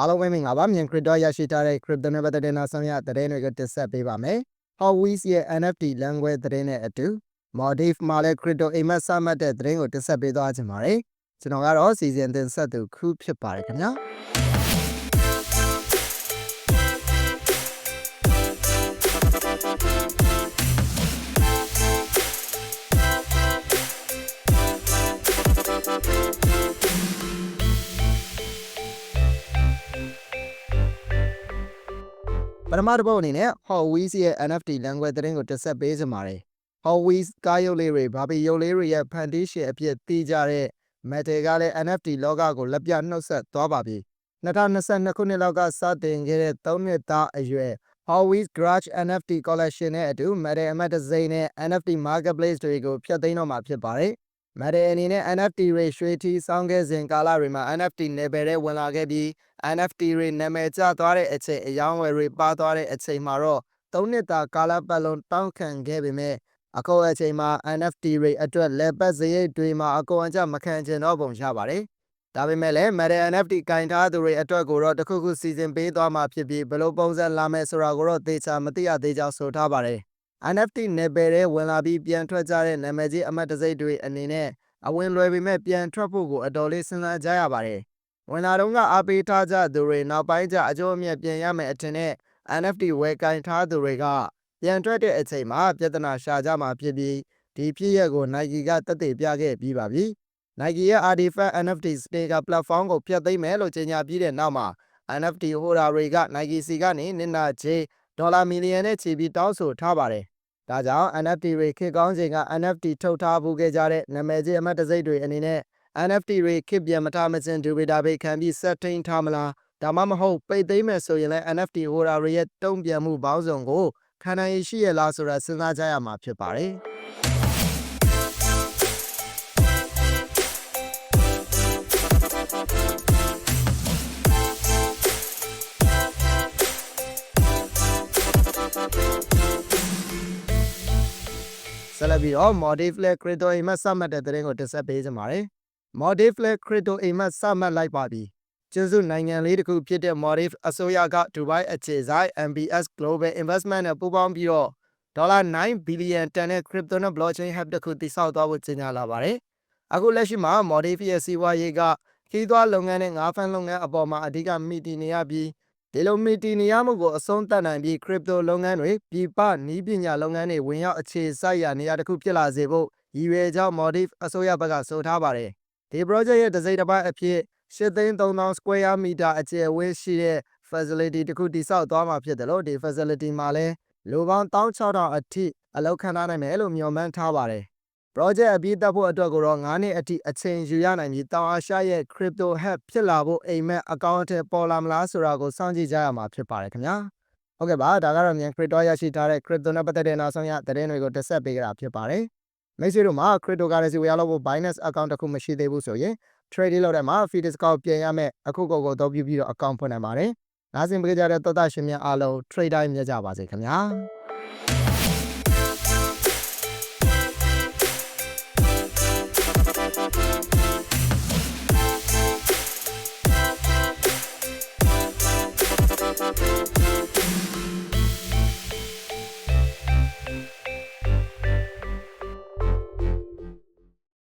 အားလုံးပဲမင်္ဂလာပါမြန် crypto ရရှိထားတဲ့ crypto နဲ့ပတ်သက်တဲ့နောက်ဆုံးရသတင်းတွေကိုတင်ဆက်ပေးပါမယ်။ Howis ရဲ့ NFT language သတင်းနဲ့အတူ Motif မှာလည်း crypto အိမ်မက်စမှတ်တဲ့သတင်းကိုတင်ဆက်ပေးသွားခြင်းပါတယ်။ကျွန်တော်ကတော့စီစဉ်တင်ဆက်သူခုဖြစ်ပါတယ်ခင်ဗျာ။ ပထမတစ်ပုတ်အနေနဲ့ Howis ရဲ့ NFT language သတင်းကိုတင်ဆက်ပေးစပါတယ်။ Howis ကားရုပ်လေးတွေ ဘာပီရုပ်လေးတွေရဲ့ဖန်တီးရှင်အဖြစ်သိကြတဲ့ Metal ကလည်း NFT လောကကိုလက်ပြနှုတ်ဆက်သွားပါပြီ။2022ခုနှစ်လောက်ကစတင်ခဲ့တဲ့3နှစ်သားအရွယ် Howis Garage NFT Collection နဲ့အတူ Metal အမှတ်တံဆိပ်နဲ့ NFT Marketplace တွေကိုဖျက်သိမ်းတော့မှာဖြစ်ပါတယ်။ Metal အနေနဲ့ NFT တွေရွှေထီစောင်းခဲ့စဉ်ကာလတွေမှာ NFT နယ်ပယ်ထဲဝင်လာခဲ့ပြီး NFT တွေနာမည်ကျသွားတဲ့အချိန်အယောင်းဝယ်တွေပါသွားတဲ့အချိန်မှာတော့3နှစ်တာကာလပတ်လုံးတောင်းခံခဲ့ပေမဲ့အခုအချိန်မှာ NFT တွေအတွက်လည်ပတ်စရိတ်တွေမှာအကုန်အကျမခံချင်တော့ပုံရပါတယ်။ဒါပေမဲ့လည်း Metal NFT ကင်ထားသူတွေအတွက်ကိုတော့တခုခုစီစဉ်ပေးသွားမှာဖြစ်ပြီးဘယ်လိုပုံစံလာမယ်ဆိုတာကိုတော့သေချာမသိရသေးကြောင်းဆိုထားပါတယ်။ NFT နယ်ပယ်ထဲဝင်လာပြီးပြန်ထွက်ကြတဲ့နာမည်ကြီးအမတ်တံဆိပ်တွေအနေနဲ့အဝင်လွယ်ပေမဲ့ပြန်ထွက်ဖို့ကိုအတော်လေးစဉ်းစားကြရပါတယ်။ဝင်လာတော့ကအားပေးထားကြသူတွေနောက်ပိုင်းကျအကျိုးအမြတ်ပြန်ရမယ်အထင်နဲ့ NFT ဝယ်ကင်ထားသူတွေကပြန်ထွက်တဲ့အချိန်မှာပြဿနာရှာကြမှာဖြစ်ပြီးဒီဖြစ်ရပ်ကို Nike ကသက်သေပြခဲ့ပြီးပါပြီ။ Nike ရဲ့ Artifact NFT Sneaker Platform ကိုဖျက်သိမ်းမယ်လို့ကြေညာပြီးတဲ့နောက်မှာ NFT ဟိုဒါတွေက Nike စီကနေနစ်နာကြေး ဒေါ်လာမီလီယံနဲ့ချီပြီးတောင်းဆိုထားပါတယ်။ဒါကြောင့် NFT တွေခေတ်ကောင်းချိန်က NFT ထုတ်ထားဖူးခဲ့ကြတဲ့နာမည်ကြီးအမတ်တံဆိပ်တွေအနေနဲ့ NFT တွေခေတ်ပြန်မထားမချင်းဒူပေတာပေခံပြီးဆက်ထိန်ထားမလားဒါမှမဟုတ်ပိတ်သိမ်းမယ်ဆိုရင်လည်း NFT ဟိုဒါတွေရဲ့တုံ့ပြန်မှုပေါင်းစုံကိုခံနိုင်ရည်ရှိရလားဆိုတာစဉ်းစားကြရမှာဖြစ်ပါတယ်။ ဆက်လက်ပြီးတော့ Motif လဲ Crypto အိမ်မက်စမှတ်တဲ့သတင်းကိုတင်ဆက်ပေးကြပါမယ်။ Motif လဲ Crypto အိမ်မက်စမှတ်လိုက်ပါပြီ။ကျွန်းစုနိုင်ငံလေးတစ်ခုဖြစ်တဲ့ Motif အစိုးရကဒူဘိုင်းအခြေစိုက် MBS Global Investment နဲ့ပူးပေါင်းပြီးတော့ဒေါ်လာ9ဘီလီယံတန်တဲ့ Crypto နဲ့ Blockchain Hub တစ်ခုတည်ဆောက်သွားဖို့ကြေညာလာပါတယ်။အခုလက်ရှိမှာ Motif ရဲ့စီးပွားရေးကခီးသွွားလုပ်ငန်းနဲ့ငါးဖမ်းလုပ်ငန်းအပေါ်မှာအဓိကမှီတည်နေရပြီး ဒီလိုမှီတည်နေရမှုကိုအဆုံးသတ်နိုင်ပြီး Crypto လုပ်ငန်းတွေပြည်ပနည်းပညာလုပ်ငန်းတွေဝင်ရောက်အခြေစိုက်ရာနေရာတစ်ခုဖြစ်လာစေဖို့ရည်ရွယ်ကြောင်း Motif အစိုးရဘက်ကဆိုထားပါတယ်။ဒီ project ရဲ့တစ်စိတ်တစ်ပိုင်းအဖြစ်8,300 square meter အကျယ်အဝန်းရှိတဲ့ facility တစ်ခုတည်ဆောက်သွားမှာဖြစ်တယ်လို့ဒီ facility မှာလည်းလူပေါင်း16,000အထိအလုပ်ခန့်ထားနိုင်မယ်လို့မျှော်မှန်းထားပါတယ်။ project အပြီးသတ်ဖို့အတွက်ကိုတော့9နှစ်အထိအချိန်ယူရနိုင်ပြီးတောင်အာရှရဲ့ crypto hub ဖြစ်လာဖို့အိမ်မက်အကောင့်အထည်ပေါ်လာမလားဆိုတာကိုစောင့်ကြည့်ကြရမှာဖြစ်ပါတယ်ခင်ဗျာ။ဟုတ်ကဲ့ပါဒါကတော့မြန် crypto ရရှိထားတဲ့ crypto နဲ့ပတ်သက်တဲ့နောက်ဆုံးရသတင်းတွေကိုတက်ဆက်ပေးကြတာဖြစ်ပါတယ်။မိတ်ဆွေတို့မှာ cryptocurrency ဝယ်လို့ဖို့ Binance account တစ်ခုမရှိသေးဘူးဆိုရင် trade လုပ်တဲ့မှာ fee discount ပြင်ရမယ်အခုကိုကိုအသုံးပြုပြီးတော့ account ဖွင့်နိုင်ပါတယ်။နားဆင်ပေးကြတဲ့သောတာရှင်များအားလုံး trade တိုင်းမြတ်ကြပါစေခင်ဗျာ။